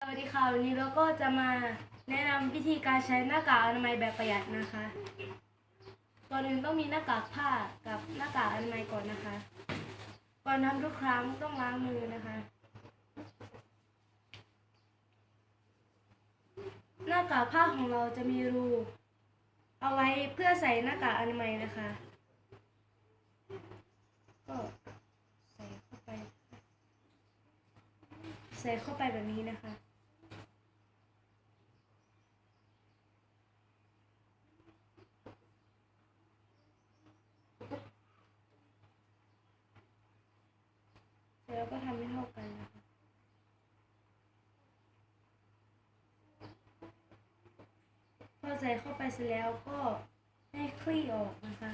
สวัสดีค่ะวันนี้เราก็จะมาแนะนำวิธีการใช้หน้ากากอนามัยแบบประหยัดนะคะก่อนอื่นต้องมีหน้ากากผ้ากับหน้ากากอนามัยก่อนนะคะ ก่อนทำทุกครั้งต้องล้างมือนะคะ หน้ากากผ้าของเราจะมีรู เอาไว้เพื่อใส่หน้ากากอนามัยนะคะก็ใส่เข้าไป ใส่เข้าไปแบบนี้นะคะ เสร็จ แล้วก็ทำให้เท่ากันนะคะ พอใส่เข้าไปเสร็จแล้วก็ให้คลี่ออกนะคะ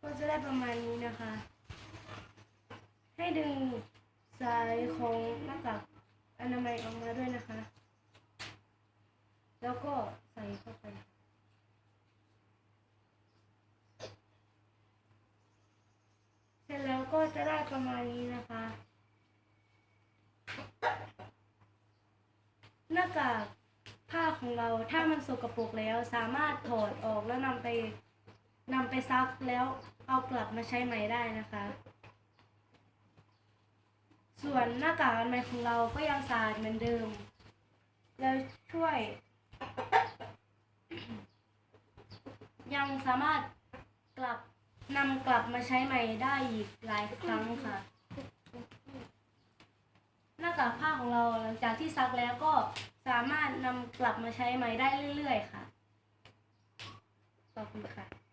ก็จะได้ประมาณนี้นะคะ ให้ดึงสายของหน้ากากอนามัยออกมาด้วยนะคะ แล้วก็ใส่เข้าไป เสร็จแล้ว ก็จะได้ประมาณนี้นะคะหน้ากากผ้าของเราถ้ามันสกปรกแล้วสามารถถอดออกแล้วนำไปนำไปซักแล้วเอากลับมาใช้ใหม่ได้นะคะ ส่วนหน้ากากอนามัยของเราก็ยังสะอาดเหมือนเดิม แล้วช่วย ยังสามารถกลับ นำกลับมาใช้ใหม่ได้อีกหลายครั้งค่ะ หน้ากากผ้าของเราหลังจากที่ซักแล้วก็สามารถนำกลับมาใช้ใหม่ได้เรื่อย ๆ ค่ะ ขอบคุณค่ะ